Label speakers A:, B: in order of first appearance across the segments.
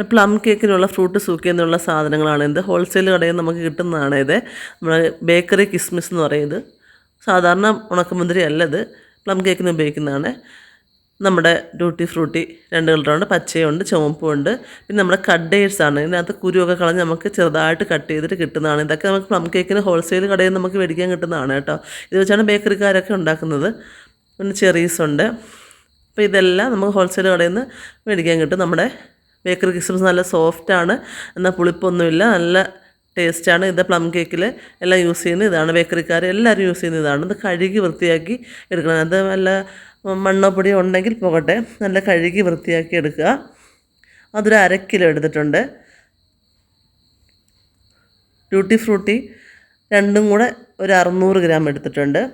A: Plum കേക്കിനുള്ള fruit സൂക്കി എന്നുള്ള സാധനങ്ങളാണ്. ഇത് ഹോൾസെയിൽ കടയിൽ നമുക്ക് കിട്ടുന്നതാണ് ഇത്. നമ്മുടെ ബേക്കറി കിസ്മിസ് എന്ന് പറയുന്നത്. സാധാരണ ഉണക്കമുന്തിരി അല്ല ഇത്. പ്ലം കേക്കിന് ഉപയോഗിക്കുന്നതാണ്. നമ്മുടെ ഡ്യൂട്ടി ഫ്രൂട്ടി രണ്ട് കളറുണ്ട് പച്ചയുണ്ട് ചുവപ്പുണ്ട്. പിന്നെ നമ്മുടെ കഡേഴ്സ് ആണ്. ഇതിനകത്ത് കുരുവൊക്കെ കളഞ്ഞ് നമുക്ക് ചെറുതായിട്ട് കട്ട് ചെയ്തിട്ട് കിട്ടുന്നതാണ്. ഇതൊക്കെ നമുക്ക് പ്ലം കേക്കിന് ഹോൾസെയിൽ കടയിൽ നമുക്ക് മേടിക്കാൻ കിട്ടുന്നതാണ് കേട്ടോ. ഇത് വെച്ചാണ് ബേക്കറിക്കാരൊക്കെ ഉണ്ടാക്കുന്നത്. പിന്നെ ചെറീസ് ഉണ്ട്. അപ്പോൾ ഇതെല്ലാം നമുക്ക് ഹോൾസെയിൽ കടയിൽ നിന്ന് മേടിക്കാൻ കിട്ടും. നമ്മുടെ ബേക്കറി കിസ്മസ് നല്ല സോഫ്റ്റാണ് എന്നാൽ പുളിപ്പൊന്നുമില്ല. നല്ല ടേസ്റ്റാണ് ഇത് പ്ലം കേക്കിൽ എല്ലാം യൂസ് ചെയ്യുന്ന ഇതാണ്. ബേക്കറിക്കാർ എല്ലാവരും യൂസ് ചെയ്യുന്ന ഇതാണ്. ഇത് കഴുകി വൃത്തിയാക്കി എടുക്കണം. അത് നല്ല മണ്ണോ പൊടിയോ ഉണ്ടെങ്കിൽ പോകട്ടെ. നല്ല കഴുകി വൃത്തിയാക്കി എടുക്കുക. അതൊരു അര കിലോ എടുത്തിട്ടുണ്ട്. ഡ്യൂട്ടി ഫ്രൂട്ടി രണ്ടും കൂടെ ഒരു അറുന്നൂറ് ഗ്രാം എടുത്തിട്ടുണ്ട്.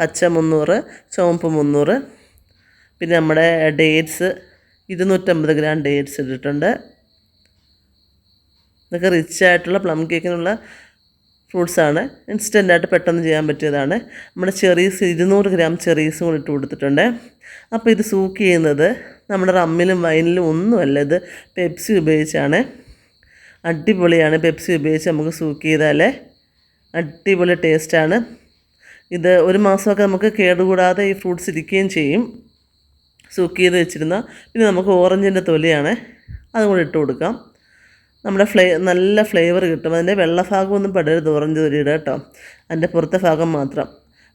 A: പച്ച മുന്നൂറ് ചുവപ്പ് മുന്നൂറ്. പിന്നെ നമ്മുടെ ഡേറ്റ്സ് ഇരുന്നൂറ്റമ്പത് ഗ്രാം ഡേറ്റ്സ് ഇട്ടിട്ടുണ്ട്. ഇതൊക്കെ റിച്ച് ആയിട്ടുള്ള പ്ലം കേക്കിനുള്ള ഫ്രൂട്ട്സാണ് ഇൻസ്റ്റന്റായിട്ട് പെട്ടെന്ന് ചെയ്യാൻ പറ്റിയതാണ്. നമ്മുടെ ചെറീസ് ഇരുന്നൂറ് ഗ്രാം ചെറീസും കൂടി ഇട്ട് കൊടുത്തിട്ടുണ്ട്. അപ്പോൾ ഇത് സൂക്ക് ചെയ്യുന്നത് നമ്മുടെ റമ്മിലും വൈനിലും ഒന്നുമല്ല ഇത് പെപ്സി ഉപയോഗിച്ചാണ്. അടിപൊളിയാണ് പെപ്സി ഉപയോഗിച്ച് നമുക്ക് സൂക്ക് ചെയ്താലേ. അടിപൊളി ടേസ്റ്റാണ് ഇത് ഒരു മാസമൊക്കെ നമുക്ക് കേടുകൂടാതെ ഈ ഫ്രൂട്ട്സ് ഇരിക്കുകയും ചെയ്യും. സൂക്ക് ചെയ്ത് വെച്ചിരുന്ന പിന്നെ നമുക്ക് ഓറഞ്ചിന്റെ തൊലിയാണ് അതും കൂടി ഇട്ട് കൊടുക്കാം. നമ്മുടെ ഫ്ലേ നല്ല ഫ്ലേവർ കിട്ടും. അതിന്റെ വെള്ള ഭാഗമൊന്നും പെടരുത് ഓറഞ്ച് തൊലിയുടെ കേട്ടോ. അതിന്റെ പുറത്തെ ഭാഗം മാത്രം.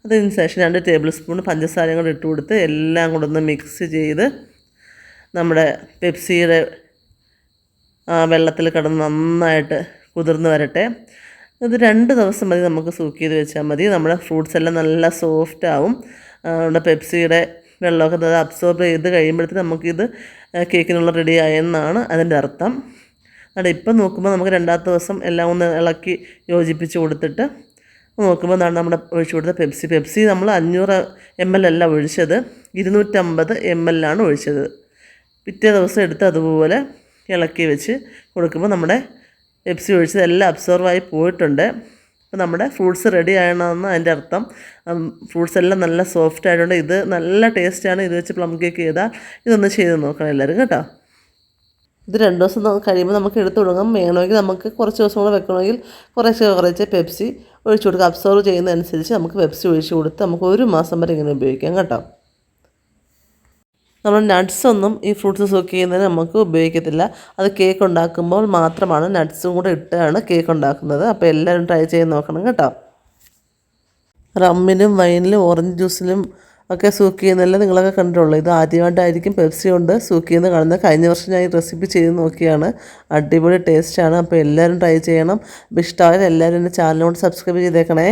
A: അതിന് ശേഷം രണ്ട് ടേബിൾ സ്പൂൺ പഞ്ചസാരയും കൂടെ ഇട്ട് കൊടുത്ത് എല്ലാം കൂടെ ഒന്ന് മിക്സ് ചെയ്ത് നമ്മുടെ പെപ്സിയുടെ വെള്ളത്തിൽ കിടന്ന് നന്നായിട്ട് കുതിർന്ന് വരട്ടെ. ഇത് രണ്ട് ദിവസം മതി നമുക്ക് സൂക്ക് ചെയ്ത് വെച്ചാൽ മതി. നമ്മുടെ ഫ്രൂട്ട്സ് എല്ലാം നല്ല സോഫ്റ്റ് ആവും. നമ്മുടെ പെപ്സിയുടെ വെള്ളമൊക്കെ അത് അബ്സോർബ് ചെയ്ത് കഴിയുമ്പോഴത്തേക്ക് നമുക്കിത് കേക്കിനുള്ള റെഡി ആയെന്നാണ് അതിന്റെ അർത്ഥം. അവിടെ ഇപ്പം നോക്കുമ്പോൾ നമുക്ക് രണ്ടാമത്തെ ദിവസം എല്ലാം ഒന്ന് ഇളക്കി യോജിപ്പിച്ച് കൊടുത്തിട്ട് നോക്കുമ്പോൾ എന്താണ് നമ്മുടെ ഒഴിച്ചു കൊടുത്ത പെപ്സി പെപ്സി നമ്മൾ അഞ്ഞൂറ് എം എൽ അല്ല ഒഴിച്ചത് ഇരുന്നൂറ്റമ്പത് എം എല്ലാണ് ഒഴിച്ചത്. പിറ്റേ ദിവസം എടുത്ത് അതുപോലെ ഇളക്കി വെച്ച് കൊടുക്കുമ്പോൾ നമ്മുടെ പെപ്സി ഒഴിച്ചത് എല്ലാം അബ്സോർവായി പോയിട്ടുണ്ട്. അപ്പോൾ നമ്മുടെ ഫ്രൂട്ട്സ് റെഡി ആയണമെന്ന് അതിന്റെ അർത്ഥം. ഫ്രൂട്ട്സ് എല്ലാം നല്ല സോഫ്റ്റ് ആയതുകൊണ്ട് ഇത് നല്ല ടേസ്റ്റാണ് ഇത് വെച്ച് പ്ലം കേക്ക് ചെയ്താൽ ഇതൊന്ന് ചെയ്ത് നോക്കണം എല്ലാവരും കേട്ടോ? ഇത് രണ്ട് ദിവസം കഴിയുമ്പോൾ നമുക്ക് എടുത്തു തുടങ്ങാം വേണമെങ്കിൽ നമുക്ക് കുറച്ച് ദിവസം കൂടെ വെക്കണമെങ്കിൽ കുറച്ച് കുറച്ച് പെപ്സി ഒഴിച്ചു കൊടുക്കുക അബ്സോർവ് ചെയ്യുന്നതനുസരിച്ച് നമുക്ക് പെപ്സി ഒഴിച്ചു കൊടുത്ത് നമുക്ക് ഒരു മാസം വരെ ഇങ്ങനെ ഉപയോഗിക്കാം കേട്ടോ? നമ്മൾ നട്ട്സ് ഒന്നും ഈ ഫ്രൂട്ട്സ് സോക്ക് ചെയ്യുന്നതിന് നമുക്ക് ഉപയോഗിക്കത്തില്ല. അത് കേക്ക് ഉണ്ടാക്കുമ്പോൾ മാത്രമാണ് നട്ട്സും കൂടെ ഇട്ടാണ് കേക്ക് ഉണ്ടാക്കുന്നത്. അപ്പോൾ എല്ലാവരും ട്രൈ ചെയ്ത് നോക്കണം കേട്ടോ. റമ്മിനും വൈനിലും ഓറഞ്ച് ജ്യൂസിലും ഒക്കെ സൂക്ക് ചെയ്യുന്നതല്ലേ നിങ്ങളൊക്കെ കണ്ടിട്ടുള്ളൂ. ഇത് ആദ്യമായിട്ടായിരിക്കും പെപ്സി കൊണ്ട് സൂക്ക് ചെയ്യുന്നത് കാണുന്നത്. കഴിഞ്ഞ വർഷം ഞാൻ ഈ റെസിപ്പി ചെയ്ത് നോക്കിയാണ്. അടിപൊളി ടേസ്റ്റാണ് അപ്പോൾ എല്ലാവരും ട്രൈ ചെയ്യണം. ഇഷ്ടമായാലും എല്ലാവരും എന്റെ ചാനലിനോട് സബ്സ്ക്രൈബ് ചെയ്തേക്കണേ.